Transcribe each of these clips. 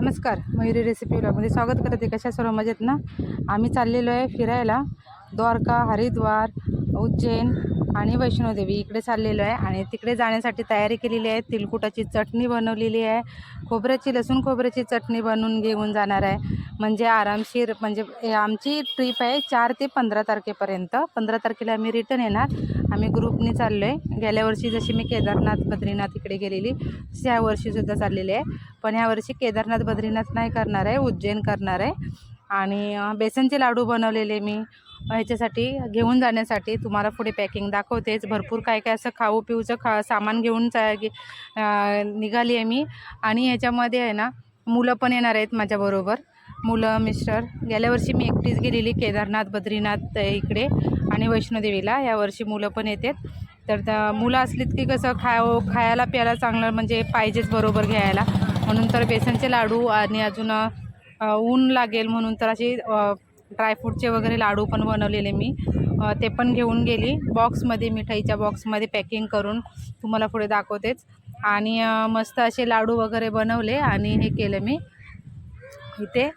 नमस्कार मयुरी रेसिपी ब्लॉगमध्ये स्वागत करते. कशा सर्व मजेत ना? आम्ही चाललेलो आहे फिरायला. द्वारका हरिद्वार उज्जैन आणि वैष्णोदेवी इकडे चाललेलो आहे आणि तिकडे जाण्यासाठी तयारी केलेली आहे. तिलकुटाची चटणी बनवलेली आहे. खोबऱ्याची लसूण खोबऱ्याची चटणी बनवून घेऊन जाणार आहे. म्हणजे आरामशीर म्हणजे आमची ट्रिप आहे चार ते पंधरा तारखेपर्यंत. पंधरा तारखेला आम्ही रिटर्न येणार. आम्ही ग्रुपने चाललो आहे गेल्या वर्षी जशी मी केदारनाथ बद्रीनाथ इकडे गेलेली तशी ह्या वर्षीसुद्धा चाललेली आहे. पण ह्या वर्षी केदारनाथ बद्रीनाथ नाही करणार आहे. उज्जैन करणार आहे. आणि बेसनचे लाडू बनवलेले मी. ह्याच्यासाठी घेऊन जाण्यासाठी तुम्हाला पुढे पॅकिंग दाखवतेच. भरपूर काय काय असं खाऊ पिऊचं खा सामान घेऊन चा निघाली आहे मी. आणि ह्याच्यामध्ये आहे ना मुलं पण येणार आहेत माझ्याबरोबर मुलं मिस्टर. गेल्या वर्षी मी एकटीच गेलेली केदारनाथ बद्रीनाथ इकडे आणि वैष्णोदेवीला. यावर्षी मुलं पण येतात. तर त्या मुलं असलीत की कसं खाव खायला प्यायला चांगलं म्हणजे पाहिजेच बरोबर घ्यायला. म्हणून तर बेसनचे लाडू आणि अजून ऊन लागेल म्हणून तर असे ड्रायफ्रूटचे वगैरे लाडू पण बनवलेले मी. ते पण घेऊन गेली. बॉक्समध्ये मिठाईच्या बॉक्समध्ये पॅकिंग करून तुम्हाला पुढे दाखवतेच. आणि मस्त असे लाडू वगैरे बनवले आणि हे केलं मी इथे.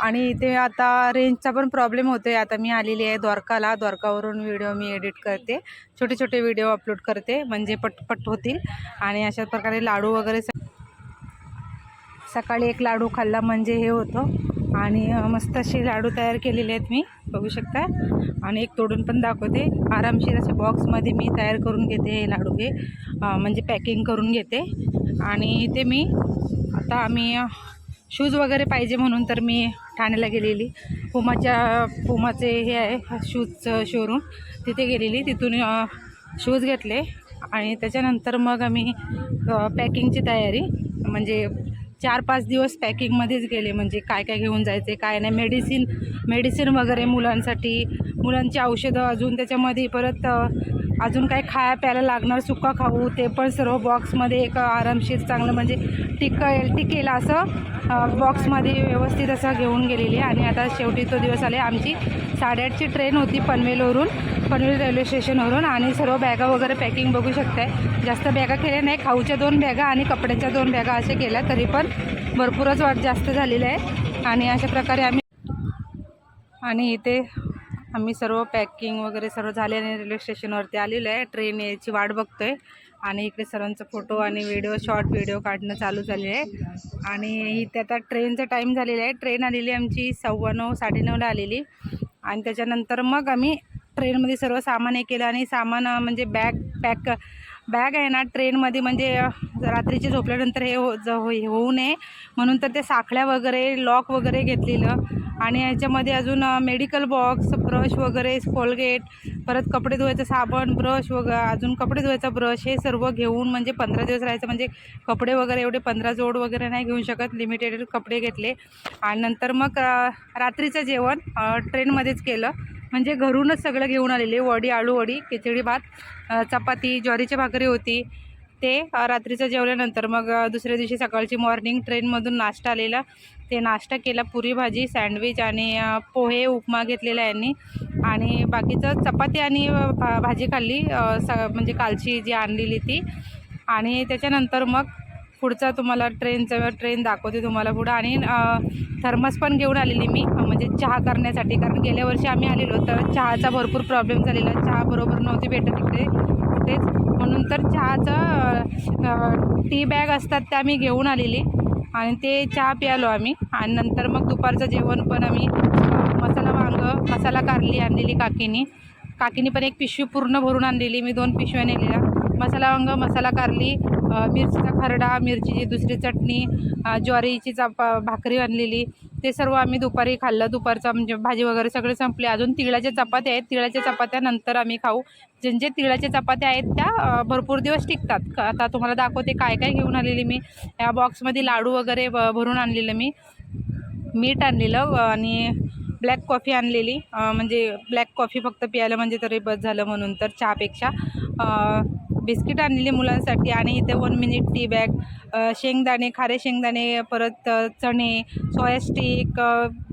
आणि इथे आता रेंजचा पण प्रॉब्लेम होतो आहे आता मी आलेली आहे द्वारकाला. द्वारकावरून व्हिडिओ मी एडिट करते. छोटे छोटे व्हिडिओ अपलोड करते. म्हणजे पटपट होतील. आणि अशा प्रकारे लाडू वगैरे सकाळी एक लाडू खाल्ला म्हणजे हे होतं. आणि मस्त असे लाडू तयार केलेले आहेत मी बघू शकता. आणि एक तोडून पण दाखवते. आरामशीर असे बॉक्समध्ये मी तयार करून घेते हे लाडू हे. म्हणजे पॅकिंग करून घेते. आणि इथे मी आता आम्ही शूज वगैरे पाहिजे म्हणून तर मी ठाण्याला गेलेली. पुमाच्या पुमाचे हे आहे शूजचं शोरूम तिथे गेलेली. तिथून शूज घेतले. आणि त्याच्यानंतर मग आम्ही पॅकिंगची तयारी. म्हणजे चार पाच दिवस पॅकिंगमध्येच गेले. म्हणजे काय काय घेऊन जायचे काय नाही. मेडिसिन मेडिसिन वगैरे मुलांसाठी. मुलांची औषधं अजून त्याच्यामध्ये परत अजून काय खाया प्यायला लागणार सुका खाऊ ते पण सर्व बॉक्समध्ये एक आरामशीर चांगलं म्हणजे टिकेल टिकेल असं बॉक्समध्ये व्यवस्थित असं घेऊन गेलेली. आणि आता शेवटी तो दिवस आले. आमची साडेआठची ट्रेन होती पनवेलवरून. पनवेल रेल्वे स्टेशनवरून आणि सर्व बॅगा वगैरे पॅकिंग बघू शकताय. जास्त बॅगा केल्या नाही. खाऊच्या दोन बॅगा आणि कपड्याच्या दोन बॅगा असे केल्या तरी पण भरपूरच वाट जास्त झालेलं आहे. आणि अशा प्रकारे आम्ही आणि इथे आम्ही सर्व पॅकिंग वगैरे सर्व झाल्याने रेल्वे स्टेशनवरती आलेलो आहे. ट्रेन यायची वाट बघतोय. आणि इकडे सर्वांचा फोटो आणि व्हिडिओ शॉर्ट व्हिडिओ काढणं चालू झाले आहे. आणि इथे आता ट्रेनचा टाईम झालेला आहे. ट्रेन आलेली आमची सव्वा नऊ साडेनऊला आलेली. आणि त्याच्यानंतर मग आम्ही ट्रेनमध्ये सर्व सामान हे केलं आणि सामान म्हणजे बॅग पॅक बॅग आहे ना ट्रेनमध्ये म्हणजे रात्रीचे झोपल्यानंतर हे हो ज हो, होऊ नये. म्हणून तर ते साखळ्या वगैरे लॉक वगैरे घेतलेलं. आणि याच्यामध्ये अजून मेडिकल बॉक्स ब्रश वगैरे कोलगेट परत कपडे धुवायचं साबण ब्रश वगैरे अजून कपडे धुवायचा ब्रश हे सर्व घेऊन म्हणजे पंधरा दिवस राहायचं. म्हणजे कपडे वगैरे एवढे पंधरा जोड वगैरे नाही घेऊ शकत. लिमिटेड कपडे घेतले. आणि नंतर मग रात्रीचं जेवण ट्रेनमध्येच केलं. म्हणजे घरूनच सगळं घेऊन आलेले वडी आळू वडी खिचडी भात चपाती ज्वारीची भाकरी होती. ते रात्रीचं जेवल्यानंतर मग दुसऱ्या दिवशी सकाळची मॉर्निंग ट्रेनमधून नाश्ता आलेला. ते नाश्ता केला पुरी भाजी सँडविच आणि पोहे उपमा घेतलेला यांनी. आणि बाकीचं चपाती आणि भा भाजी खाल्ली. स म्हणजे कालची जी आणलेली ती. आणि त्याच्यानंतर मग पुढचा तुम्हाला ट्रेनचं ट्रेन दाखवते तुम्हाला पुढं. आणि थर्मस पण घेऊन आलेली मी म्हणजे चहा करण्यासाठी. कारण गेल्या वर्षी आम्ही आलेलो तर चहाचा भरपूर प्रॉब्लेम झालेला. चहा बरोबर नव्हती भेटत इकडे कुठेच. म्हणून तर चहाचं टी बॅग असतात त्या मी घेऊन आलेली. आणि ते चहा प्यालो आम्ही. आणि नंतर मग दुपारचं जेवण पण आम्ही मसाला वांग मसाला कारली आणलेली काकीनी. काकीनी पण एक पिशवी पूर्ण भरून आणलेली. मी दोन पिशव्या नेलेल्या. मसाला वांग मसाला कारली मिरचीचा खरडा मिरचीची दुसरी चटणी ज्वारीची चाप भाकरी आणलेली. ते सर्व आम्ही दुपारी खाल्लं. दुपारचं म्हणजे भाजी वगैरे सगळे संपले. अजून तिळाच्या चपात्या आहेत. तिळाच्या चपात्या नंतर आम्ही खाऊ. जे तिळाच्या चपात्या आहेत त्या भरपूर दिवस टिकतात. आता तुम्हाला दाखवते काय काय घेऊन आलेली मी. या बॉक्समध्ये लाडू वगैरे भरून आणलेलं मी. मीठ आणलेलं आणि ब्लॅक कॉफी आणलेली. म्हणजे ब्लॅक कॉफी फक्त प्यायला म्हणजे तरी बस झालं म्हणून तर चहापेक्षा. बिस्किट आणलेली मुलांसाठी आणि इथे वन मिनिट टी बॅग शेंगदाणे खारे शेंगदाणे परत चणे सोया स्टिक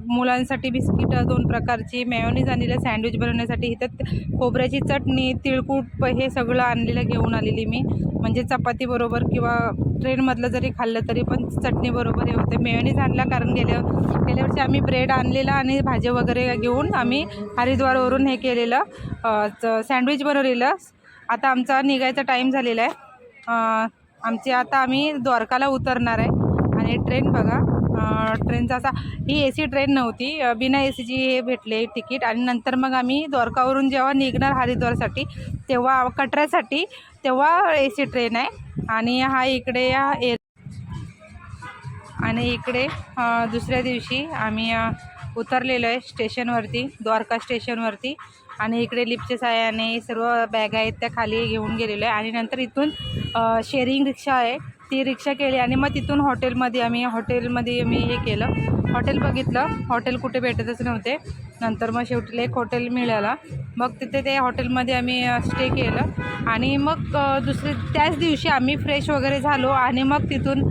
मुलांसाठी बिस्किट दोन प्रकारची मेयोनीज आणलेलं सँडविच बनवण्यासाठी. इथं खोबऱ्याची चटणी तिळकूट हे सगळं आणलेलं घेऊन आलेली मी. म्हणजे चपातीबरोबर किंवा ट्रेनमधलं जरी खाल्लं तरी पण चटणीबरोबर हे होते. मेयोनीज आणला कारण गेल्या गेल्या वर्षी आम्ही ब्रेड आणलेला आणि भाज्या वगैरे घेऊन आम्ही हरिद्वारवरून हे केलेलं च- सँडविच बनवलेलं. आता आमचा निघायचा टाईम झालेला आहे. आमची आता आम्ही द्वारकाला उतरणार आहे. आणि ट्रेन बघा ट्रेनचा असा ही ए सी ट्रेन नव्हती. बिना ए सीची हे भेटले तिकीट आणि नंतर मग आम्ही द्वारकावरून जेव्हा निघणार हरिद्वारसाठी तेव्हा कटऱ्यासाठी तेव्हा ए सी ट्रेन आहे. आणि हा इकडे या ए आणि इकडे दुसऱ्या दिवशी आम्ही उतरलेलो आहे स्टेशनवरती द्वारका स्टेशनवरती आणि इकडे लिफ्टच्या साह्याने सर्व बॅग आहेत त्या खाली घेऊन गेलेलो आहे. आणि नंतर इथून शेअरिंग रिक्षा आहे. ती रिक्षा केली आणि मग तिथून हॉटेलमध्ये आम्ही हॉटेलमध्ये मी हे केलं. हॉटेल बघितलं. हॉटेल कुठे भेटतच नव्हते. नंतर मग शेवटी एक हॉटेल मिळाला. मग तिथे ते हॉटेलमध्ये आम्ही स्टे केलं. आणि मग दुसरे त्याच दिवशी आम्ही फ्रेश वगैरे झालो. आणि मग तिथून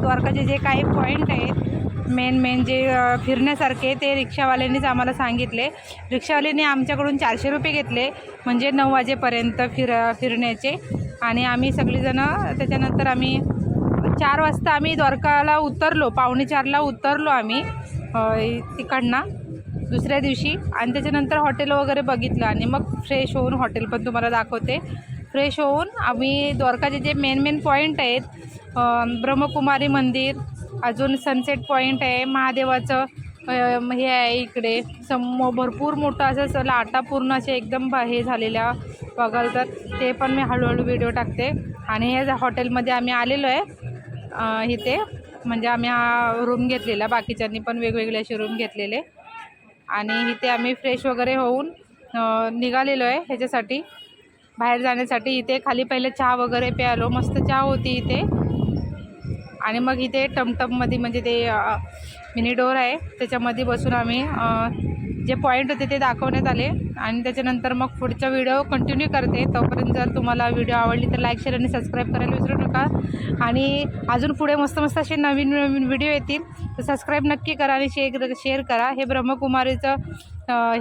द्वारकाचे जे काही पॉईंट आहेत मेन मेन जे फिरण्यासारखे ते रिक्षावाल्यांनीच आम्हाला सांगितले. रिक्षावाल्यांनी आमच्याकडून चारशे रुपये घेतले म्हणजे नऊ वाजेपर्यंत फिर फिरण्याचे. आणि आम्ही सगळीजणं त्याच्यानंतर आम्ही चार वाजता आम्ही द्वारकाला उतरलो पावणे चारला उतरलो आम्ही तिकडनं दुसऱ्या दिवशी. आणि त्याच्यानंतर हॉटेल वगैरे बघितलं आणि मग फ्रेश होऊन हॉटेल पण तुम्हाला दाखवते. फ्रेश होऊन आम्ही द्वारकाचे जे मेन मेन पॉईंट आहेत ब्रह्मकुमारी मंदिर अजून सनसेट पॉईंट आहे महादेवाचं हे आहे इकडे. सम भरपूर मोठं असं लाटा पूर्ण असे एकदम हे झालेल्या बघाल तर. ते पण मी हळूहळू व्हिडिओ टाकते. आणि हे हॉटेलमध्ये आम्ही आलेलो आहे. इथे. म्हणजे आम्ही हा रूम घेतलेला. बाकीच्यांनी पण वेगवेगळे असे रूम घेतलेले. आणि इथे आम्ही फ्रेश वगैरे होऊन निघालेलो आहे ह्याच्यासाठी. बाहेर जाण्यासाठी. इथे खाली पहिले चहा वगैरे प्यालो. मस्त चहा होती इथे. आणि मग इथे टमटममध्ये म्हणजे ते मिनी डोर आहे. त्याच्यामध्ये बसून आम्ही जे पॉईंट होते ते दाखवण्यात आले. आणि त्याच्यानंतर मग पुढचा व्हिडिओ कंटिन्यू करते. तोपर्यंत जर तुम्हाला व्हिडिओ आवडली तर लाईक शेअर आणि सबस्क्राईब करायला विसरू नका. आणि अजून पुढे मस्त मस्त असे नवीन नवीन व्हिडिओ येतील. तर सबस्क्राईब नक्की करा आणि शेअर शेअर करा. हे ब्रह्मकुमारीचं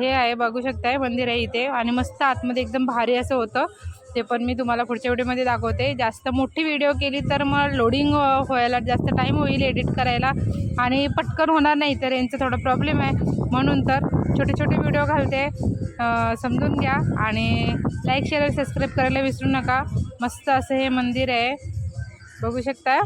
हे आहे बघू शकताय मंदिर आहे इथे. आणि मस्त आतमध्ये एकदम भारी असं होतं. ते पण मी तुम्हाला पुढच्या व्हिडिओमध्ये दाखवते. जास्त मोठी व्हिडिओ केली तर मग लोडिंग व्हायला जास्त टाईम होईल एडिट करायला. आणि पटकन होणार नाही तर यांचा थोडा प्रॉब्लेम आहे. म्हणून तर छोटे छोटे व्हिडिओ घालते. समजून घ्या. आणि लाईक शेअर सबस्क्राईब करायला विसरू नका. मस्त असं हे मंदिर आहे. बघू शकता?